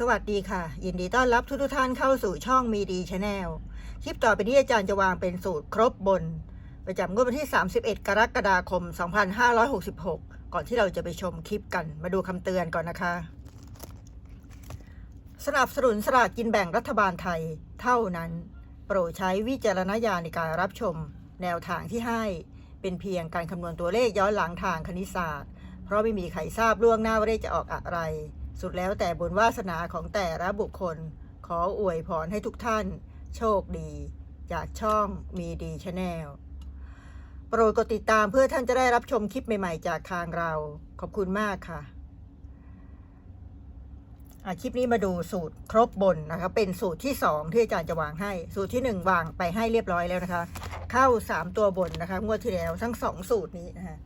สวัสดีค่ะ ยินดีต้อนรับทุกๆท่านเข้าสู่ช่องมีดีชาแนลคลิปต่อไปนี้อาจารย์จะวางเป็นสูตรครบบน ประจำงวดวันที่ 31 กรกฎาคม 2566 ก่อนที่เราจะไปชมคลิปกันมาดูคำเตือนก่อนนะคะ สนับสนุนสลากกินแบ่งรัฐบาลไทยเท่านั้น โปรดใช้วิจารณญาณในการรับชม แนวทางที่ให้เป็นเพียงการคำนวณตัวเลขย้อนหลังทางคณิตศาสตร์ เพราะไม่มีใครทราบล่วงหน้าว่าเลขจะออกอะไร สุดแล้วแต่บุญวาสนาของแต่ละบุคคล ขออวยพรให้ทุกท่าน โชคดี จากช่องมีดีชาแนลโปรดกดติดตามเพื่อท่านจะได้รับชมคลิปใหม่ๆ จากทางเรา ขอบคุณมากค่ะอะคลิปนี้มาดูสูตรครบบนนะคะ เป็นสูตรที่สองที่อาจารย์จะวางให้ สูตรที่หนึ่งวางไปให้เรียบร้อยแล้วนะคะ เข้าสามตัวบนนะคะงวดที่แล้วทั้งสองสูตรนี้นะคะ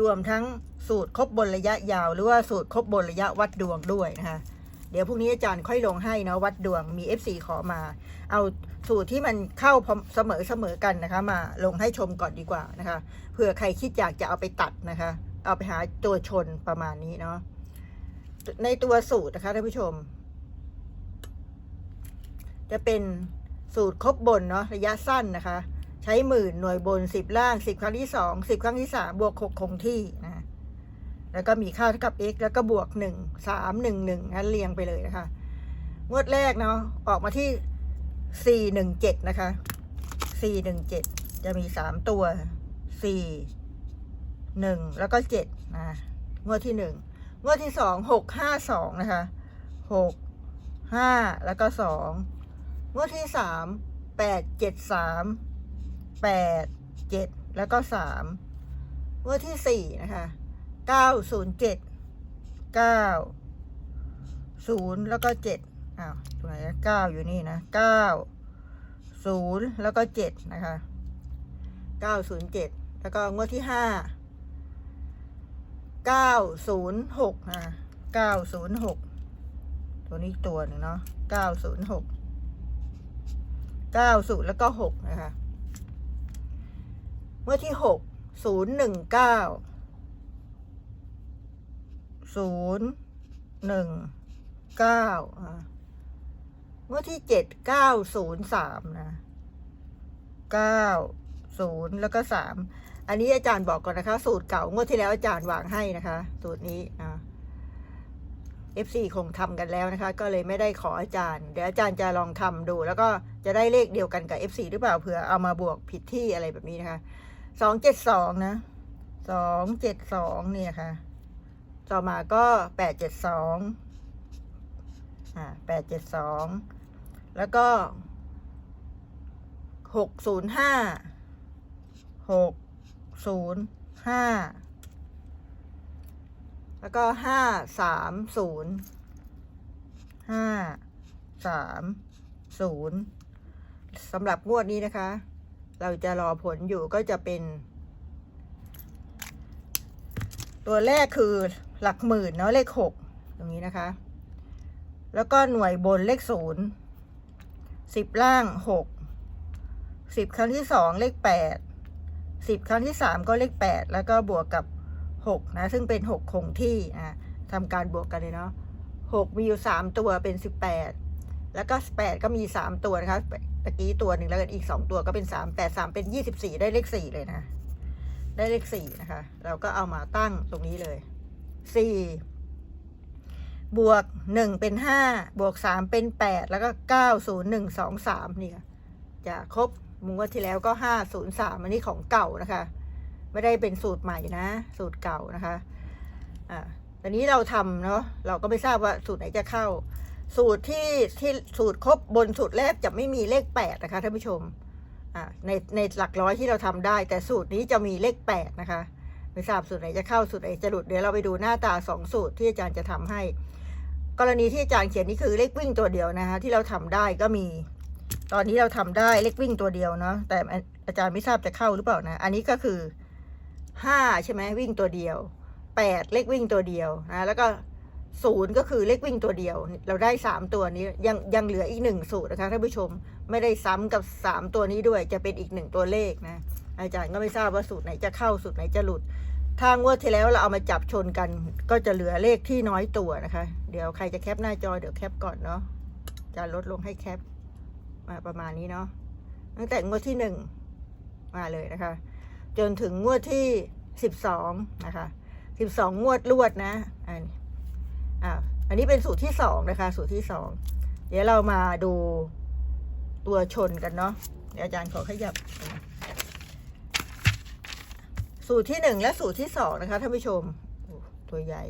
รวมทั้งสูตรครบบนระยะยาว หรือว่าสูตรครบบนระยะวัดดวงด้วยนะคะเดี๋ยวพรุ่งนี้อาจารย์ค่อยลงให้นะวัดดวงมี FC ขอมา เอาสูตรที่มันเข้าเสมอเสมอกันนะคะ มาลงให้ชมก่อนดีกว่านะคะเผื่อใครคิดอยากจะเอาไปตัดนะคะ เอาไปหาตัวชนประมาณนี้เนาะในตัวสูตรนะคะท่านผู้ชม จะเป็นสูตรครบบนเนาะระยะสั้นนะคะ ใช้หมื่นหน่วยบนสิบล่างสิบครั้งที่สองสิบครั้งที่สามบวกหกคงที่นะแล้วก็มีค่าเท่ากับ x แล้วก็บวกหนึ่งสามหนึ่งหนึ่งนั้นเรียงไปเลยนะคะงวดแรกเนาะออกมาที่สี่หนึ่งเจ็ดนะคะสี่หนึ่งเจ็ดจะมีสามตัวสี่หนึ่งแล้วก็เจ็ดนะงวดที่หนึ่งงวดที่สองหกห้าสองนะคะหกห้าแล้วก็สองงวดที่สามแปดเจ็ดสาม แปดเจ็ดแล้วก็สามงวดที่สี่นะคะเก้าศูนย์เจ็ดเก้าศูนย์แล้วก็เจ็ดอ้าวตรงไหนเก้าอยู่นี่นะเก้าศูนย์แล้วก็เจ็ดนะคะเก้าศูนย์เจ็ดแล้วก็งวดที่ห้าเก้าศูนย์หกอะเก้าศูนย์หกตัวนี้ตัวหนึ่งเนาะเก้าศูนย์หกเก้าศูนย์แล้วก็หกนะคะ เมื่อที่หกศูนย์หนึ่งเก้าศูนย์หนึ่งเก้าเมื่อที่เจ็ดเก้าศูนย์สามนะเก้าศูนย์แล้วก็สามอันนี้อาจารย์บอกก่อนนะคะ สูตรเก่างวดที่แล้วอาจารย์วางให้นะคะ สูตรนี้นะ FC คงทำกันแล้วนะคะ ก็เลยไม่ได้ขออาจารย์ เดี๋ยวอาจารย์จะลองทำดู แล้วก็จะได้เลขเดียวกันกับ FC หรือเปล่าเผื่อเอามาบวกผิดที่อะไรแบบนี้นะคะ สองเจ็ดสองนะสองเจ็ดสองเนี่ยค่ะ ต่อมาก็แปดเจ็ดสองอ่าแปดเจ็ดสองแล้วก็หกศูนย์ห้าหกศูนย์ห้าแล้วก็ห้าสามศูนย์ห้าสามศูนย์สำหรับงวดนี้นะคะ เราจะรอผลอยู่ก็จะเป็น ตัวแรกคือหลักหมื่นเนาะเลขหกตรงนี้นะคะ แล้วก็หน่วยบนเลขศูนย์สิบล่างหกสิบครั้งที่สองเลขแปดสิบครั้งที่สามก็เลขแปดแล้วก็บวกกับหกนะ ซึ่งเป็นหกคงที่นะทำการบวกกันเลยเนาะหกมีอยู่สามตัวเป็นสิบแปดแล้วก็แปดก็มีสามตัวนะคะ ตะกี้ตัวหนึ่งแล้วก็อีกสองตัวก็เป็นสามแปดสามเป็นยี่สิบสี่ได้เลขสี่เลยนะ ได้เลขสี่นะคะ เราก็เอามาตั้งตรงนี้เลยสี่บวกหนึ่งเป็นห้าบวกสามเป็นแปดแล้วก็เก้าศูนย์หนึ่งสองสามนี่ค่ะจะครบมุงว่าที่แล้วก็ห้าศูนย์สามอันนี้ของเก่านะคะ ไม่ได้เป็นสูตรใหม่นะ สูตรเก่านะคะ อ่าตอนนี้เราทำเนาะเราก็ไม่ทราบว่าสูตรไหนจะเข้า สูตรที่ที่สูตรครบบนสูตรแรกจะไม่มีเลขแปดนะคะท่านผู้ชมอ่าในในหลักร้อยที่เราทำได้ แต่สูตรนี้จะมีเลขแปดนะคะไม่ทราบสูตรไหนจะเข้าสูตรไหนจะหลุดเดี๋ยวเราไปดูหน้าตาสองสูตรที่อาจารย์จะทำให้ กรณีที่อาจารย์เขียนนี่คือเลขวิ่งตัวเดียวนะคะที่เราทำได้ก็มี ตอนนี้เราทำได้เลขวิ่งตัวเดียวเนาะแต่อาจารย์ไม่ทราบจะเข้าหรือเปล่านะ อันนี้ก็คือห้าใช่ไหมวิ่งตัวเดียวแปดเลขวิ่งตัวเดียวนะแล้วก็ ศูนย์ก็คือเลขวิ่งตัวเดียว เราได้สามตัวนี้ยังยังเหลืออีกหนึ่งสูตรนะคะท่านผู้ชมไม่ได้ซ้ำกับสามตัวนี้ด้วยจะเป็นอีกหนึ่งตัวเลขนะอาจารย์ก็ไม่ทราบว่าสูตรไหนจะเข้าสูตรไหนจะหลุดถ้างวดที่แล้วเราเอามาจับชนกัน ก็จะเหลือเลขที่น้อยตัวนะคะ เดี๋ยวใครจะแคปหน้าจอเดี๋ยวแคปก่อนเนาะจะลดลงให้แคปมาประมาณนี้เนาะตั้งแต่งวดที่หนึ่งมาเลยนะคะ จนถึงงวดที่สิบสองนะคะสิบสองงวดลวดนะอัน อ่าอันนี้เป็นสูตรที่สองนะคะ สูตรที่สองเดี๋ยวเรามาดูตัวชนกันเนาะเดี๋ยวอาจารย์ขอขยับ สูตรที่หนึ่งและสูตรที่สองนะคะท่านผู้ชมตัวใหญ่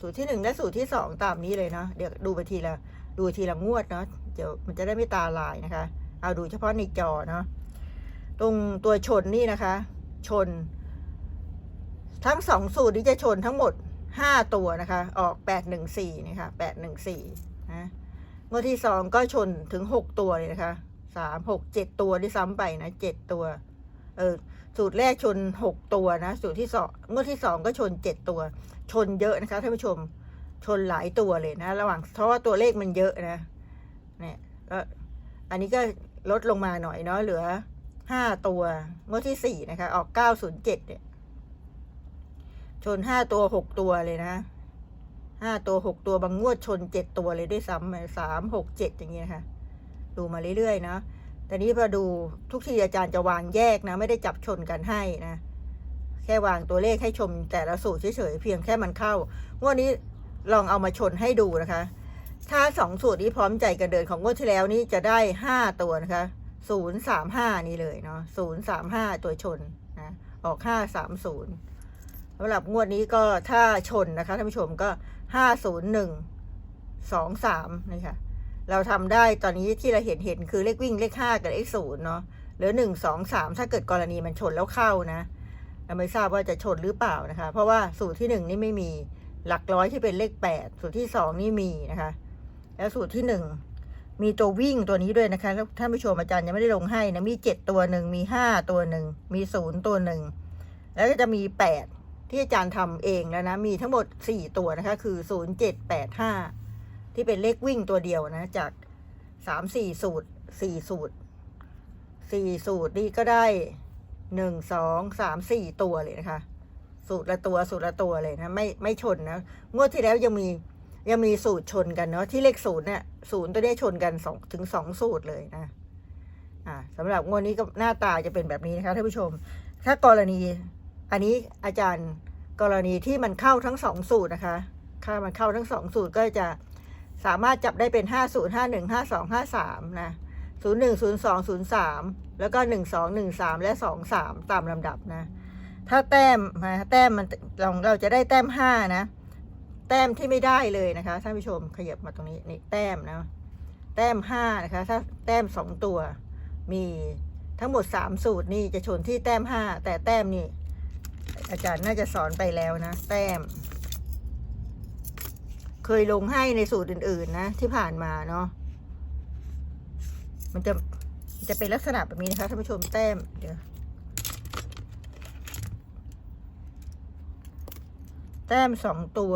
สูตรที่หนึ่งและสูตรที่สองตามนี้เลยเนาะเดี๋ยวดูไปทีละดูทีละงวดเนาะเดี๋ยวมันจะได้ไม่ตาลายนะคะ เอาดูเฉพาะในจอเนาะตรงตัวชนนี่นะคะ ชน ทั้งสองสูตรนี้จะชนทั้งหมดห้าตัวนะคะ ออกแปดหนึ่งสี่นี่ค่ะแปดหนึ่งสี่นะงวดที่สองก็ชนถึงหกตัวเลยนะคะสามหกเจ็ดตัวที่ซ้ำไปนะเจ็ดตัว เออสูตรแรกชนหกตัวนะ สูตรที่สองงวดที่สองก็ชนเจ็ดตัว ชนเยอะนะคะท่านผู้ชมชนหลายตัวเลยนะ ระหว่างเพราะว่าตัวเลขมันเยอะนะเนี่ยก็อันนี้ก็ลดลงมาหน่อยเนาะเหลือห้าตัวงวดที่สี่นะคะ ออกเก้าศูนย์เจ็ดเนี่ย ชนห้าตัวหกตัวเลยนะห้าตัวหกตัวบางงวดชนเจ็ดตัวเลยด้วยซ้ำสามหกเจ็ดอย่างเงี้ยค่ะ ดูมาเรื่อยๆนะแต่นี้พอดูทุกทีอาจารย์จะวางแยกนะ ไม่ได้จับชนกันให้นะ แค่วางตัวเลขให้ชมแต่ละสูตรเฉยๆเพียงแค่มันเข้างวดนี้ลองเอามาชนให้ดูนะคะ ถ้าสองสูตรนี้พร้อมใจกันเดินของงวดที่แล้วนี้จะได้ห้าตัวนะคะศูนย์สามห้านี่เลยเนาะศูนย์สามห้าตัวชนนะออกห้าสามศูนย์ สำหรับงวดนี้ก็ถ้าชนนะคะท่านผู้ชมก็ห้าศูนย์หนึ่งสองสามนี่ค่ะ เราทำได้ตอนนี้ที่เราเห็นเห็นคือเลขวิ่งเลขห้ากับเลขศูนย์เนาะหลือหนึ่งสองสามถ้าเกิดกรณีมันชนแล้วเข้านะเราไม่ทราบว่าจะชนหรือเปล่านะคะ เพราะว่าสูตรที่หนึ่งนี่ไม่มีหลักร้อยที่เป็นเลขแปดสูตรที่สองนี่มีนะคะ แล้วสูตรที่หนึ่งมีตัววิ่งตัวนี้ด้วยนะคะท่านผู้ชมอาจารย์ยังไม่ได้ลงให้นะมีเจ็ดตัวหนึ่งมีห้าตัวหนึ่งมีศูนย์ตัวหนึ่งแล้วก็จะมีแปด ที่อาจารย์ทำเองแล้วนะ มีทั้งหมดสี่ตัวนะคะ คือศูนย์เจ็ดแปดห้าที่เป็นเลขวิ่งตัวเดียวนะ จากสามสี่สูตรสี่สูตรสี่สูตรนี่ก็ได้หนึ่งสองสามสี่ตัวเลยนะคะ สูตรละตัวสูตรละตัวเลยนะ ไม่ไม่ชนนะ งวดที่แล้วยังมียังมีสูตรชนกันเนาะที่เลขศูนย์เนี่ยศูนย์ตัวนี้ชนกันสองถึงสองสูตรเลยนะอ่าสำหรับงวดนี้ก็หน้าตาจะเป็นแบบนี้นะคะท่านผู้ชม ถ้ากรณี อันนี้อาจารย์กรณีที่มันเข้าทั้งสองสูตรนะคะถ้ามันเข้าทั้งสองสูตรก็จะสามารถจับได้เป็นห้าศูนย์ห้าหนึ่งห้าสองห้าสามนะศูนย์หนึ่งศูนย์สองศูนย์สามแล้วก็หนึ่งสองหนึ่งสามและสองสามตามลำดับนะ ถ้าแต้มนะแต้มมันเราเราจะได้แต้มห้านะ แต้มที่ไม่ได้เลยนะคะท่านผู้ชมขยับมาตรงนี้นี่แต้มนะ แต้มห้านะคะ ถ้าแต้มสองตัว มีทั้งหมดสามสูตรนี่จะชนที่แต้มห้าแต่แต้มนี่ อาจารย์น่าจะสอนไปแล้วนะ แต้ม เคยลงให้ในสูตรอื่น ๆ นะ ที่ผ่านมาเนาะมันจะจะเป็นลักษณะแบบนี้นะคะท่านผู้ชมแต้มเดี๋ยวแต้มสองตัว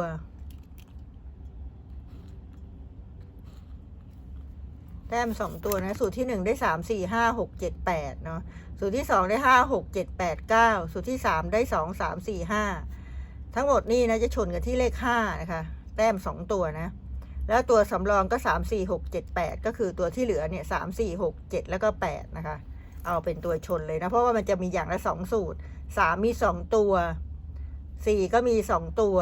แต้มสองตัวนะ สูตรที่หนึ่งได้สามสี่ห้าหกเจ็ดแปดเนาะ สูตรที่สองได้ห้าหกเจ็ดแปดเก้าสูตรที่สามได้สองสามสี่ห้าทั้งหมดนี่นะจะชนกันที่เลขห้านะคะ แต้มสองตัวนะ แล้วตัวสำรองก็สามสี่หกเจ็ดแปดก็คือตัวที่เหลือเนี่ยสามสี่หกเจ็ดแล้วก็แปดนะคะ เอาเป็นตัวชนเลยนะ เพราะว่ามันจะมีอย่างละสองสูตรสามมีสองตัวสี่ก็มีสองตัว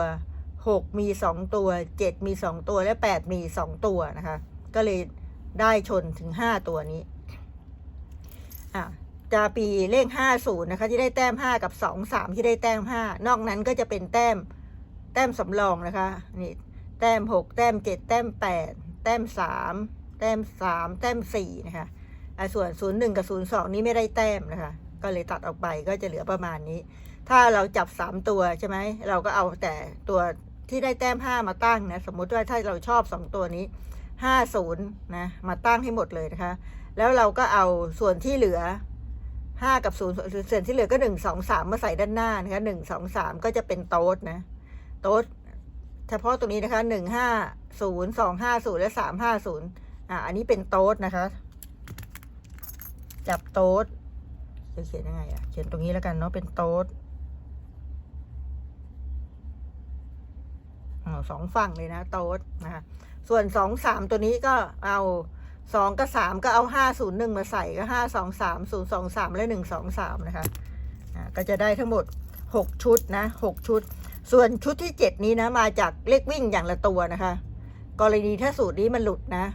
หกมีสองตัวเจ็ดมีสองตัวและแปดมีสองตัวนะคะ ก็เลย ได้ชนถึงห้าตัวนี้อะจาปีเลขห้าศูนย์นะคะ ที่ได้แต้มห้ากับสองสามที่ได้แต้มห้านอกนั้นก็จะเป็นแต้มแต้มสำรองนะคะนี่แต้มหกแต้มเจ็ดแต้มแปดแต้มสามแต้มสามแต้มสี่นะคะอะส่วนศูนย์หนึ่งกับศูนย์สองนี้ไม่ได้แต้มนะคะ ก็เลยตัดออกไปก็จะเหลือประมาณนี้ ถ้าเราจับสามตัวใช่ไหมเราก็เอาแต่ตัวที่ได้แต้มห้ามาตั้งนะสมมุติว่าถ้าเราชอบสองตัวนี้ ห้าศูนย์นะมาตั้งให้หมดเลยนะคะ แล้วเราก็เอาส่วนที่เหลือห้ากับศูนย์ส่วนที่เหลือก็หนึ่งสองสามมาใส่ด้านหน้านะคะหนึ่งสองสามก็จะเป็นโต๊ดนะ โต๊ดเฉพาะตรงนี้นะคะหนึ่งห้าศูนย์สองห้าศูนย์และสามห้าศูนย์อ่าอันนี้เป็นโต๊ดนะคะ จับโต๊ดจะเขียนยังไงอะเขียนตรงนี้แล้วกันเนาะเป็นโต๊ดอ๋อ สองฝั่งเลยนะโต๊ดนะคะส่วนสองสามตัวนี้ก็เอาสองกับสามก็เอาห้าศูนย์หนึ่งมาใส่ก็ห้าสองสามศูนย์สองสามและหนึ่งสองสามนะคะก็จะได้ทั้งหมดหกชุดนะหกชุด ส่วนชุดที่เจ็ดนี้นะมาจากเลขวิ่งอย่างละตัวนะคะ กรณีถ้าสูตรนี้มันหลุดนะ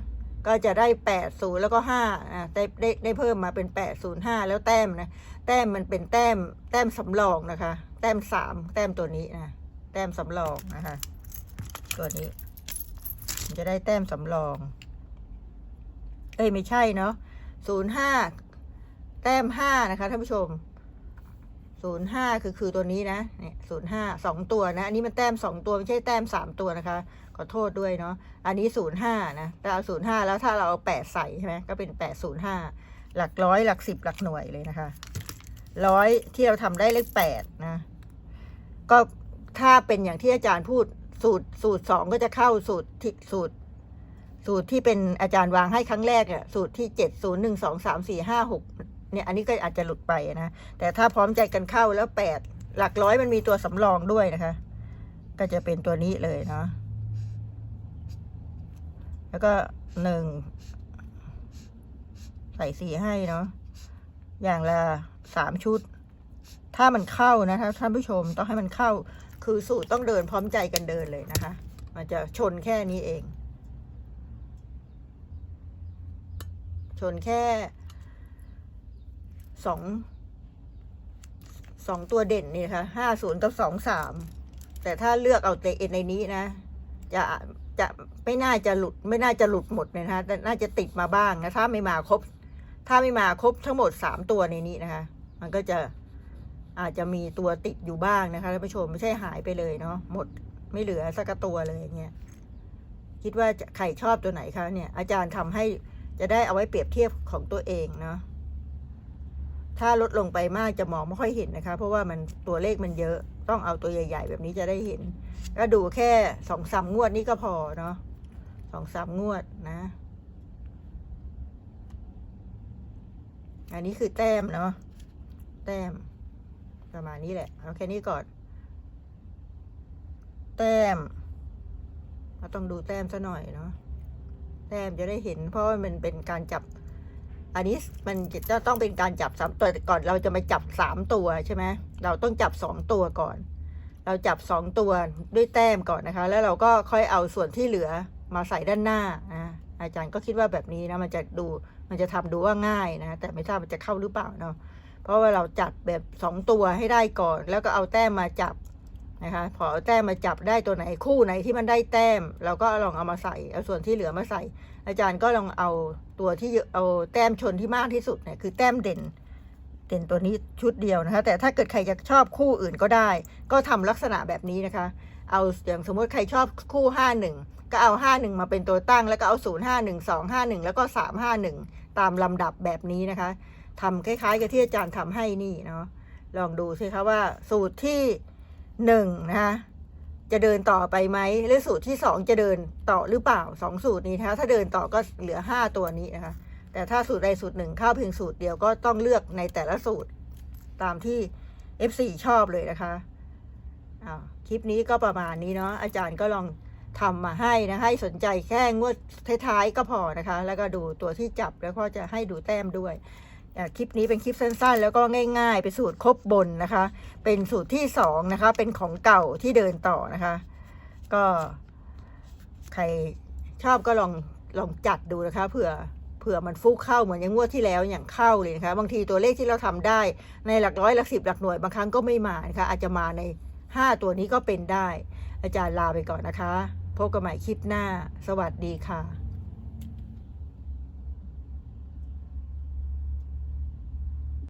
ก็จะได้แปดศูนย์แล้วก็ห้าอ่าได้ได้ได้เพิ่มมาเป็นแปดศูนย์ห้าแล้วแต้มนะแต้มมันเป็นแต้มแต้มสำรองนะคะ แต้มสามแต้มตัวนี้นะแต้มสำรองนะคะ ตัวนี้ มันจะได้แต้มสำรอง เอ้ยไม่ใช่เนาะศูนย์ห้าแต้มห้านะคะท่านผู้ชมศูนย์ห้าคือคือตัวนี้นะเนี่ยศูนย์ห้าสองตัวนะ อันนี้มันแต้มสองตัวไม่ใช่แต้มสามตัวนะคะ ขอโทษด้วยเนาะ อันนี้ศูนย์ห้านะแต่เอาศูนย์ห้าแล้วถ้าเราเอาแปดใส่ใช่ไหมก็เป็นแปดศูนย์ห้าหลักร้อยหลักสิบหลักหน่วยเลยนะคะ ร้อยที่เราทำได้เลขแปดนะ ก็ถ้าเป็นอย่างที่อาจารย์พูด สูตรสูตรสองก็จะเข้าสูตรที่สูตร สูตรที่เป็นอาจารย์วางให้ครั้งแรกอะสูตรที่เจ็ดศูนย์หนึ่งสองสามสี่ห้าหกเนี่ยอันนี้ก็อาจจะหลุดไปนะ แต่ถ้าพร้อมใจกันเข้าแล้วแปดหลักร้อยมันมีตัวสำรองด้วยนะคะ ก็จะเป็นตัวนี้เลยเนาะแล้วก็หนึ่งใส่สีให้เนาะอย่างละสามชุด ถ้ามันเข้านะคะท่านผู้ชมต้องให้มันเข้า คือสูตรต้องเดินพร้อมใจกันเดินเลยนะคะ มันจะชนแค่นี้เอง ชนแค่สองสองตัวเด่นนี่ค่ะห้าศูนย์กับสองสามแต่ถ้าเลือกเอาเตในนี้นะ จะจะไม่น่าจะหลุดไม่น่าจะหลุดหมดเลยนะคะแต่น่าจะติดมาบ้างนะถ้าไม่มาครบ ถ้าไม่มาครบทั้งหมดสามตัวในนี้นะคะ มันก็จะ อาจจะมีตัวติดอยู่บ้างนะคะท่านผู้ชมไม่ใช่หายไปเลยเนาะหมดไม่เหลือสักตัวเลยอย่างเงี้ยคิดว่าจะใครชอบตัวไหนคะเนี่ย อาจารย์ทำให้จะได้เอาไว้เปรียบเทียบของตัวเองเนาะถ้าลดลงไปมากจะมองไม่ค่อยเห็นนะคะ เพราะว่ามันตัวเลขมันเยอะต้องเอาตัวใหญ่ ๆ แบบนี้จะได้เห็น ก็ดูแค่สองสามงวดนี้ก็พอเนาะสองสามงวดนะ อันนี้คือแต้มเนาะแต้ม ประมาณนี้แหละ เอาแค่นี้ก่อน แต้มเราต้องดูแต้มซะหน่อยเนาะ แต้มจะได้เห็น เพราะว่ามันเป็นการจับ อันนี้มันจะต้องเป็นการจับสามตัวก่อน เราจะมาจับสามตัวใช่ไหม เราต้องจับสองตัวก่อน เราจับสองตัวด้วยแต้มก่อนนะคะ แล้วเราก็ค่อยเอาส่วนที่เหลือมาใส่ด้านหน้านะอาจารย์ก็คิดว่าแบบนี้นะ มันจะดู มันจะทำดูว่าง่ายนะ แต่ไม่ทราบมันจะเข้าหรือเปล่าเนาะ เพราะว่าเราจัดแบบสองตัวให้ได้ก่อน แล้วก็เอาแต้มมาจับนะคะพอเอาแต้มมาจับได้ตัวไหนคู่ไหนที่มันได้แต้ม เราก็ลองเอามาใส่เอาส่วนที่เหลือมาใส่ อาจารย์ก็ลองเอาตัวที่เอาแต้มชนที่มากที่สุดเนี่ยคือแต้มเด่นเด่นตัวนี้ชุดเดียวนะคะ แต่ถ้าเกิดใครจะชอบคู่อื่นก็ได้ ก็ทำลักษณะแบบนี้นะคะ เอาอย่างสมมติใครชอบคู่ห้าหนึ่งก็เอาห้าหนึ่งมาเป็นตัวตั้ง แล้วก็เอาศูนย์ห้าหนึ่งสองห้าหนึ่งแล้วก็สามห้าหนึ่งตามลำดับแบบนี้นะคะ ทำคล้ายๆกับที่อาจารย์ทำให้นี่เนาะลองดูสิคะว่า สูตรที่หนึ่งนะคะจะเดินต่อไปไหมหรือสูตรที่สองจะเดินต่อหรือเปล่าสองสูตรนี้นะคะถ้าเดินต่อก็เหลือห้าตัวนี้นะคะแต่ถ้าสูตรใดสูตรหนึ่งเข้าเพียงสูตรเดียวก็ต้องเลือกในแต่ละสูตรตามที่ F4 ชอบเลยนะคะอ่าคลิปนี้ก็ประมาณนี้เนาะอาจารย์ก็ลองทำมาให้นะให้สนใจแค่งวดท้ายๆก็พอนะคะ แล้วก็ดูตัวที่จับแล้วก็จะให้ดูแต้มด้วย คลิปนี้เป็นคลิปสั้นๆ แล้วก็ง่าย ๆ เป็นสูตรครบบนนะคะ เป็นสูตรที่สองนะคะ เป็นของเก่าที่เดินต่อนะคะ ก็ใครชอบก็ลองลองจัดดูนะคะเผื่อเผื่อมันฟุกเข้าเหมือนอย่างงวดที่แล้วอย่างเข้าเลยนะคะบางทีตัวเลขที่เราทำได้ในหลักร้อยหลักสิบหลักหน่วยบางครั้งก็ไม่มานะคะอาจจะมาใน 5 ตัวนี้ก็เป็นได้ อาจารย์ลาไปก่อนนะคะ พบกันใหม่คลิปหน้า สวัสดีค่ะ